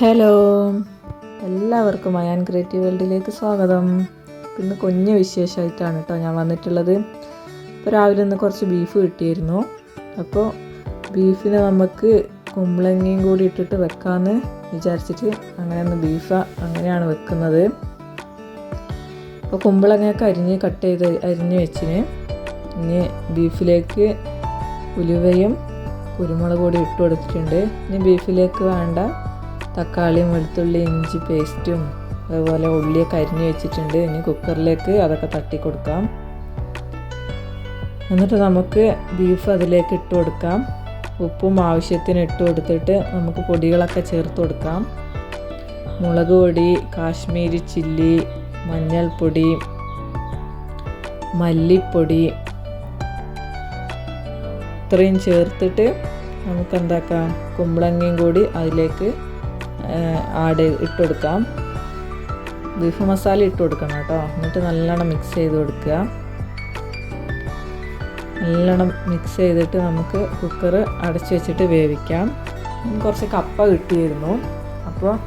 Hello. എല്ലാവർക്കും Ayan creative വേൾഡിലേക്ക് സ്വാഗതം. ഇന്ന് കുഞ്ഞ് വിശേഷമായിട്ടാണ് കേട്ടോ ഞാൻ വന്നിട്ടുള്ളത്. ഇപ്പോൾ രാവിലെ ഒന്ന് കുറച്ച് ബീഫ് കിട്ടിയിരുന്നു. അപ്പോൾ ബീഫിന് നമുക്ക് കുമ്പളങ്ങയും കൂടി ഇട്ടിട്ട് വെക്കാമെന്ന് വിചാരിച്ചിട്ട് അങ്ങനെ ഒന്ന് ബീഫ് അങ്ങനെയാണ് വെക്കുന്നത്. അപ്പോൾ കുമ്പളങ്ങയൊക്കെ അരിഞ്ഞ് കട്ട് ചെയ്ത് അരിഞ്ഞ് വെച്ചിന്. ഇനി ബീഫിലേക്ക് ഉലുവയും കുരുമുളക് കൂടി ഇട്ട് കൊടുത്തിട്ടുണ്ട്. ഇനി ബീഫിലേക്ക് വേണ്ട തക്കാളിയും വെളുത്തുള്ളി ഇഞ്ചി പേസ്റ്റും അതുപോലെ ഉള്ളിയൊക്കെ അരിഞ്ഞ് വെച്ചിട്ടുണ്ട്. ഇനി കുക്കറിലേക്ക് അതൊക്കെ തട്ടി കൊടുക്കാം എന്നിട്ട് നമുക്ക് ബീഫ് അതിലേക്ക് ഇട്ട് കൊടുക്കാം. ഉപ്പും ആവശ്യത്തിന് ഇട്ട് കൊടുത്തിട്ട് നമുക്ക് പൊടികളൊക്കെ ചേർത്ത് കൊടുക്കാം. മുളക് പൊടി കാശ്മീരി ചില്ലി മഞ്ഞൾപ്പൊടി മല്ലിപ്പൊടി ഇത്രയും ചേർത്തിട്ട് നമുക്ക് എന്താക്കാം കുമ്പളങ്ങയും കൂടി അതിലേക്ക് ആഡ് ഇട്ട് കൊടുക്കാം ബീഫ് മസാല ഇട്ട് കൊടുക്കണം കേട്ടോ. എന്നിട്ട് നല്ലോണം മിക്സ് ചെയ്ത് കൊടുക്കുക. നല്ലോണം മിക്സ് ചെയ്തിട്ട് നമുക്ക് കുക്കർ അടച്ചു വെച്ചിട്ട് വേവിക്കാം. കുറച്ച് കപ്പ കിട്ടിയിരുന്നു. അപ്പോൾ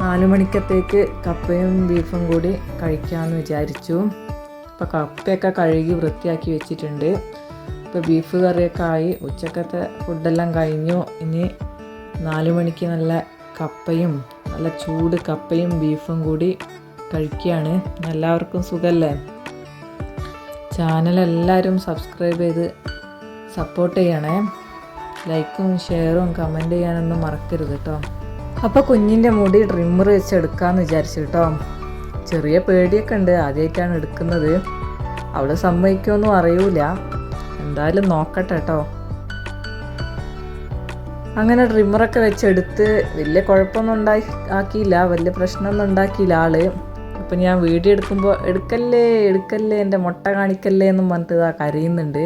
നാല് മണിക്കത്തേക്ക് കപ്പയും ബീഫും കൂടി കഴിക്കാമെന്ന് വിചാരിച്ചു. അപ്പോൾ കപ്പയൊക്കെ കഴുകി വൃത്തിയാക്കി വെച്ചിട്ടുണ്ട്. ഇപ്പോൾ ബീഫ് കറിയൊക്കെ ആയി. ഉച്ചക്കത്തെ ഫുഡെല്ലാം കഴിഞ്ഞു. ഇനി നാല് മണിക്ക് നല്ല കപ്പയും നല്ല ചൂട് കപ്പയും ബീഫും കൂടി കഴിക്കുകയാണ്. എല്ലാവർക്കും സുഖമല്ലേ ചാനൽ എല്ലാവരും സബ്സ്ക്രൈബ് ചെയ്ത് സപ്പോർട്ട് ചെയ്യണേ. ലൈക്കും ഷെയറും കമന്റ് ചെയ്യാനൊന്നും മറക്കരുത് കേട്ടോ അപ്പോൾ കുഞ്ഞിന്റെ മുടി ട്രിമ്മർ വെച്ച് എടുക്കാമെന്ന് വിചാരിച്ചു കേട്ടോ ചെറിയ പേടിയൊക്കെ ഉണ്ട് ആദ്യമായിട്ടാണ് എടുക്കുന്നത്. അവൾ സമ്മതിക്കുമെന്നും അറിയൂല. എന്തായാലും നോക്കട്ടെ കേട്ടോ അങ്ങനെ ട്രിമ്മറൊക്കെ വെച്ചെടുത്ത് വലിയ കുഴപ്പമൊന്നും ആക്കിയില്ല. വലിയ പ്രശ്നമൊന്നും ഉണ്ടാക്കിയില്ല ആൾ. അപ്പം ഞാൻ വീഡിയോ എടുക്കുമ്പോൾ എടുക്കല്ലേ എടുക്കല്ലേ എന്റെ മുട്ട കാണിക്കല്ലേ എന്നും പറഞ്ഞിട്ട് ഇതാ കരയുന്നുണ്ട്.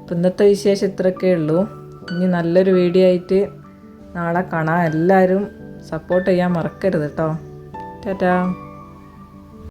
അപ്പം ഇന്നത്തെ വിശേഷം ഇത്രയൊക്കെ ഉള്ളൂ. ഇനി നല്ലൊരു വീഡിയോ ആയിട്ട് നാളെ കാണാം. എല്ലാവരും സപ്പോർട്ട് ചെയ്യാൻ മറക്കരുത് കേട്ടോ ടാറ്റാ.